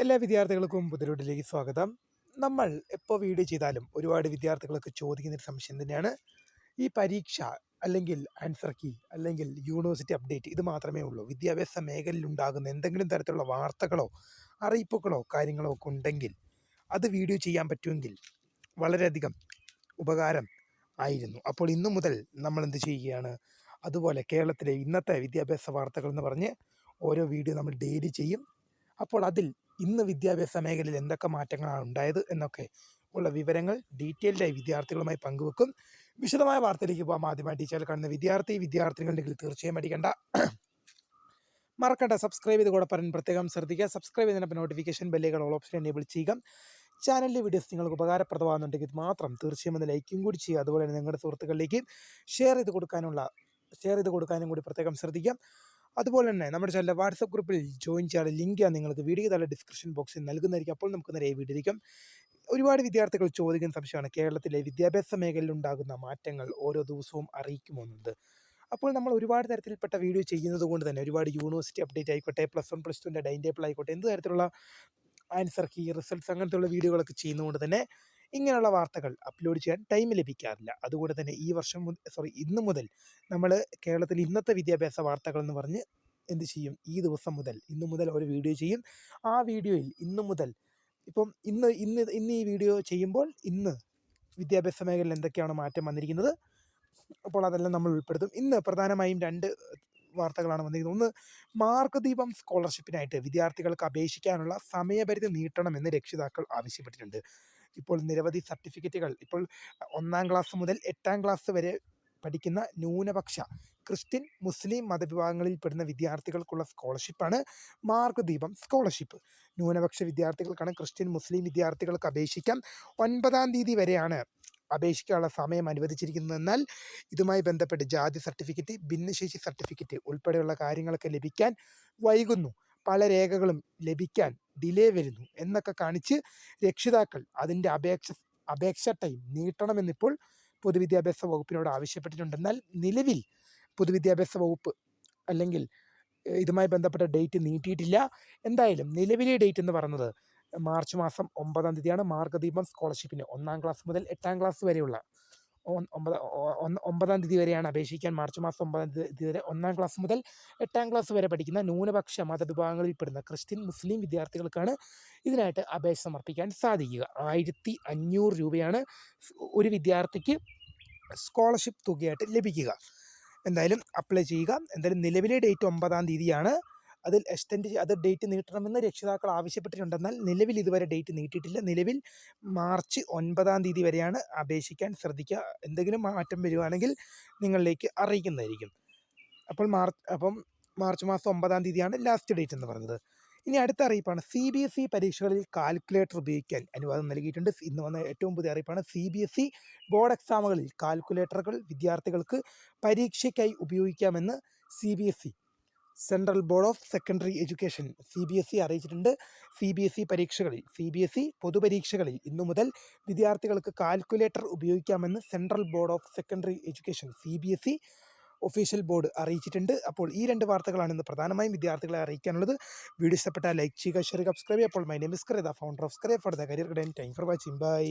എല്ലാ വിദ്യാർത്ഥികൾക്കും പുതിരോട്ടിലേക്ക് സ്വാഗതം. നമ്മൾ എപ്പോൾ വീഡിയോ ചെയ്താലും ഒരുപാട് വിദ്യാർത്ഥികൾക്ക് ചോദിക്കുന്ന ഒരു സംശയം തന്നെയാണ്. ഈ പരീക്ഷ അല്ലെങ്കിൽ ആൻസർ കീ അല്ലെങ്കിൽ യൂണിവേഴ്സിറ്റി അപ്ഡേറ്റ് ഇത് മാത്രമേ ഉള്ളൂ. വിദ്യാഭ്യാസ മേഖലയിൽ ഉണ്ടാകുന്ന എന്തെങ്കിലും തരത്തിലുള്ള വാർത്തകളോ അറിയിപ്പുകളോ കാര്യങ്ങളോ ഒക്കെ ഉണ്ടെങ്കിൽ അത് വീഡിയോ ചെയ്യാൻ പറ്റുമെങ്കിൽ വളരെയധികം ഉപകാരം ആയിരുന്നു. അപ്പോൾ ഇന്നു മുതൽ നമ്മൾ എന്ത് ചെയ്യുകയാണ്? അതുപോലെ കേരളത്തിലെ ഇന്നത്തെ വിദ്യാഭ്യാസ വാർത്തകൾ എന്ന് പറഞ്ഞ് ഓരോ വീഡിയോ നമ്മൾ ഡെയിലി ചെയ്യും. അപ്പോൾ അതിൽ ഇന്ന് വിദ്യാഭ്യാസ മേഖലയിൽ എന്തൊക്കെ മാറ്റങ്ങളാണ് ഉണ്ടായത് എന്നൊക്കെ ഉള്ള വിവരങ്ങൾ ഡീറ്റെയിൽഡായി വിദ്യാർത്ഥികളുമായി പങ്കുവെക്കും. വിശദമായ വാർത്തയിലേക്ക് പോകാം ആദ്യമായി ടീച്ചറിൽ കാണുന്ന വിദ്യാർത്ഥി വിദ്യാർത്ഥികളുണ്ടെങ്കിൽ തീർച്ചയായും അടിക്കേണ്ട. മറക്കണ്ട. സബ്സ്ക്രൈബ് ചെയ്ത് കൂടെ പ്രത്യേകം ശ്രദ്ധിക്കുക. സബ്സ്ക്രൈബ് ചെയ്തതിനൊപ്പം നോട്ടിഫിക്കേഷൻ ബെല്ലുകൾ ഓൾ ഓപ്ഷൻ എനേബിൾ ചെയ്യുക. ചാനലിലെ വീഡിയോസ് നിങ്ങൾക്ക് ഉപകാരപ്രദമാകുന്നുണ്ടെങ്കിൽ മാത്രം തീർച്ചയായും ഒന്ന് ലൈക്കും കൂടി ചെയ്യുക. അതുപോലെ തന്നെ നിങ്ങളുടെ സുഹൃത്തുക്കളിലേക്ക് ഷെയർ ചെയ്ത് കൊടുക്കാനുള്ള ഷെയർ ചെയ്ത് കൊടുക്കാനും കൂടി പ്രത്യേകം ശ്രദ്ധിക്കാം അതുപോലെ തന്നെ നമ്മുടെ ചാനലിലെ വാട്സപ്പ് ഗ്രൂപ്പിൽ ജോയിൻ ചെയ്യാനുള്ള ലിങ്ക് ഞാൻ നിങ്ങൾക്ക് വീഡിയോ താഴെ ഡിസ്ക്രിപ്ഷൻ ബോക്സിൽ നൽകുന്നതായിരിക്കും. അപ്പോൾ നമുക്ക് നേരെ വീഡിയോയിലേക്കും ഒരുപാട് വിദ്യാർത്ഥികൾ ചോദിക്കുന്ന സംശയമാണ്. കേരളത്തിലെ വിദ്യാഭ്യാസ മേഖലയിൽ ഉണ്ടാകുന്ന മാറ്റങ്ങൾ ഓരോ ദിവസവും അറിയിക്കുമെന്നത് അപ്പോൾ നമ്മൾ ഒരുപാട് തരത്തിൽപ്പെട്ട വീഡിയോ ചെയ്യുന്നത് കൊണ്ട് തന്നെ ഒരുപാട് യൂണിവേഴ്സിറ്റി അപ്ഡേറ്റ് ആയിക്കോട്ടെ പ്ലസ് വൺ പ്ലസ് ടുവിന്റെ ഡൈൻ ടേബിൾ ആയിക്കോട്ടെ എന്ത് തരത്തിലുള്ള ആൻസർ കീ റിസൾട്ട്സ് അങ്ങനത്തെയുള്ള വീഡിയോകളൊക്കെ ചെയ്യുന്നതുകൊണ്ട് തന്നെ ഇങ്ങനെയുള്ള വാർത്തകൾ അപ്ലോഡ് ചെയ്യാൻ ടൈം ലഭിക്കാറില്ല. അതുകൊണ്ട് തന്നെ ഈ വർഷം സോറി ഇന്ന് മുതൽ നമ്മൾ കേരളത്തിൽ ഇന്നത്തെ വിദ്യാഭ്യാസ വാർത്തകൾ എന്ന് പറഞ്ഞ് എന്ത് ചെയ്യും? ഈ ദിവസം മുതൽ ഇന്ന് മുതൽ ഒരു വീഡിയോ ചെയ്യും. ആ വീഡിയോയിൽ ഇന്ന് മുതൽ ഇപ്പം ഇന്ന് ഇന്ന് ഇന്ന് ഈ വീഡിയോ ചെയ്യുമ്പോൾ ഇന്ന് വിദ്യാഭ്യാസ മേഖലയിൽ എന്തൊക്കെയാണ് മാറ്റം വന്നിരിക്കുന്നത്? അപ്പോൾ അതെല്ലാം നമ്മൾ ഉൾപ്പെടുത്തും. ഇന്ന് പ്രധാനമായും രണ്ട് വാർത്തകളാണ് വന്നിരിക്കുന്നത്. ഒന്ന് മാർക്ക് ദീപം സ്കോളർഷിപ്പിനായിട്ട് വിദ്യാർത്ഥികൾക്ക് അപേക്ഷിക്കാനുള്ള സമയപരിധി നീട്ടണമെന്ന് രക്ഷിതാക്കൾ ആവശ്യപ്പെട്ടിട്ടുണ്ട്. ഇപ്പോൾ നിരവധി സർട്ടിഫിക്കറ്റുകൾ. ഇപ്പോൾ ഒന്നാം ക്ലാസ് മുതൽ എട്ടാം ക്ലാസ് വരെ പഠിക്കുന്ന ന്യൂനപക്ഷ ക്രിസ്ത്യൻ മുസ്ലിം മതവിഭാഗങ്ങളിൽ പെടുന്ന വിദ്യാർത്ഥികൾക്കുള്ള സ്കോളർഷിപ്പാണ് മാർക്ക് ദീപം സ്കോളർഷിപ്പ്. ന്യൂനപക്ഷ വിദ്യാർത്ഥികൾക്കാണ് ക്രിസ്ത്യൻ മുസ്ലിം വിദ്യാർത്ഥികൾക്ക് അപേക്ഷിക്കാം. ഒൻപതാം തീയതി വരെയാണ് അപേക്ഷിക്കാനുള്ള സമയം അനുവദിച്ചിരിക്കുന്നത്. എന്നാൽ ഇതുമായി ബന്ധപ്പെട്ട് ജാതി സർട്ടിഫിക്കറ്റ് ഭിന്നശേഷി സർട്ടിഫിക്കറ്റ് ഉൾപ്പെടെയുള്ള കാര്യങ്ങളൊക്കെ ലഭിക്കാൻ വൈകുന്നു. പല രേഖകളും ലഭിക്കാൻ ഡിലേ വരുന്നു എന്നൊക്കെ കാണിച്ച് രക്ഷിതാക്കൾ അതിന്റെ അപേക്ഷ അപേക്ഷ ടൈം നീട്ടണമെന്നിപ്പോൾ പൊതുവിദ്യാഭ്യാസ വകുപ്പിനോട് ആവശ്യപ്പെട്ടിട്ടുണ്ട്. എന്നാൽ നിലവിൽ പൊതുവിദ്യാഭ്യാസ വകുപ്പ് അല്ലെങ്കിൽ ഇതുമായി ബന്ധപ്പെട്ട ഡേറ്റ് നീട്ടിയിട്ടില്ല. എന്തായാലും നിലവിലെ ഡേറ്റ് എന്ന് പറയുന്നത് മാർച്ച് മാസം ഒമ്പതാം തീയതിയാണ് മാർഗദീപം സ്കോളർഷിപ്പിന് ഒന്നാം ക്ലാസ് മുതൽ എട്ടാം ക്ലാസ് വരെയുള്ള ഒമ്പത് ഒമ്പതാം തീയതി വരെയാണ് അപേക്ഷിക്കാൻ മാർച്ച് മാസം ഒമ്പതാം തീയതി വരെ ഒന്നാം ക്ലാസ് മുതൽ എട്ടാം ക്ലാസ് വരെ പഠിക്കുന്ന ന്യൂനപക്ഷ മതവിഭാഗങ്ങളിൽപ്പെടുന്ന ക്രിസ്ത്യൻ മുസ്ലിം വിദ്യാർത്ഥികൾക്കാണ് ഇതിനായിട്ട് അപേക്ഷ സമർപ്പിക്കാൻ സാധിക്കുക. ആയിരത്തി അഞ്ഞൂറ് രൂപയാണ് ഒരു വിദ്യാർത്ഥിക്ക് സ്കോളർഷിപ്പ് തുകയായിട്ട് ലഭിക്കുക. എന്തായാലും അപ്ലൈ ചെയ്യുക. എന്തായാലും നിലവിലെ ഡേറ്റ് ഒമ്പതാം തീയതിയാണ്. അതിൽ എക്സ്റ്റെൻഡ് അത് ഡേറ്റ് നീട്ടണമെന്ന് രക്ഷിതാക്കൾ ആവശ്യപ്പെട്ടിട്ടുണ്ടെന്നാൽ നിലവിൽ ഇതുവരെ ഡേറ്റ് നീട്ടിയിട്ടില്ല. നിലവിൽ മാർച്ച് ഒൻപതാം തീയതി വരെയാണ് അപേക്ഷിക്കാൻ ശ്രദ്ധിക്കുക. എന്തെങ്കിലും മാറ്റം വരുവാണെങ്കിൽ നിങ്ങളിലേക്ക് അറിയിക്കുന്നതായിരിക്കും. അപ്പോൾ മാർച്ച് അപ്പം മാർച്ച് മാസം ഒമ്പതാം തീയതിയാണ് ലാസ്റ്റ് ഡേറ്റ് എന്ന് പറഞ്ഞത്. ഇനി അടുത്ത അറിയിപ്പാണ് സി ബി എസ് ഇ പരീക്ഷകളിൽ കാൽക്കുലേറ്റർ ഉപയോഗിക്കാൻ അനുവാദം നൽകിയിട്ടുണ്ട്. ഇന്ന് വന്ന ഏറ്റവും പുതിയ അറിയിപ്പാണ് C B S E board എക്സാമുകളിൽ കാൽക്കുലേറ്ററുകൾ വിദ്യാർത്ഥികൾക്ക് പരീക്ഷയ്ക്കായി ഉപയോഗിക്കാമെന്ന് C B S E central board of secondary education C B S E അറിയിച്ചിട്ടുണ്ട്. സി ബി എസ് ഇ പരീക്ഷകളിൽ സി ബി എസ് ഇ പൊതുപരീക്ഷകളിൽ ഇന്നു മുതൽ വിദ്യാർത്ഥികൾക്ക് കാൽക്കുലേറ്റർ ഉപയോഗിക്കാമെന്ന് central board of secondary education C B S E official board അറിയിച്ചിട്ടുണ്ട്. അപ്പോൾ ഈ രണ്ട് വാർത്തകളാണ് ഇന്ന് പ്രധാനമായും വിദ്യാർത്ഥികളെ അറിയിക്കാനുള്ളത്. വീഡിയോ ഇഷ്ടപ്പെട്ടാൽ ലൈക്ക് ചെയ്യുക ഷെയർ സബ്സ്ക്രൈബ് അപ്പോൾ my name Iskariya the founder of scribe for the career guidance time for watching bye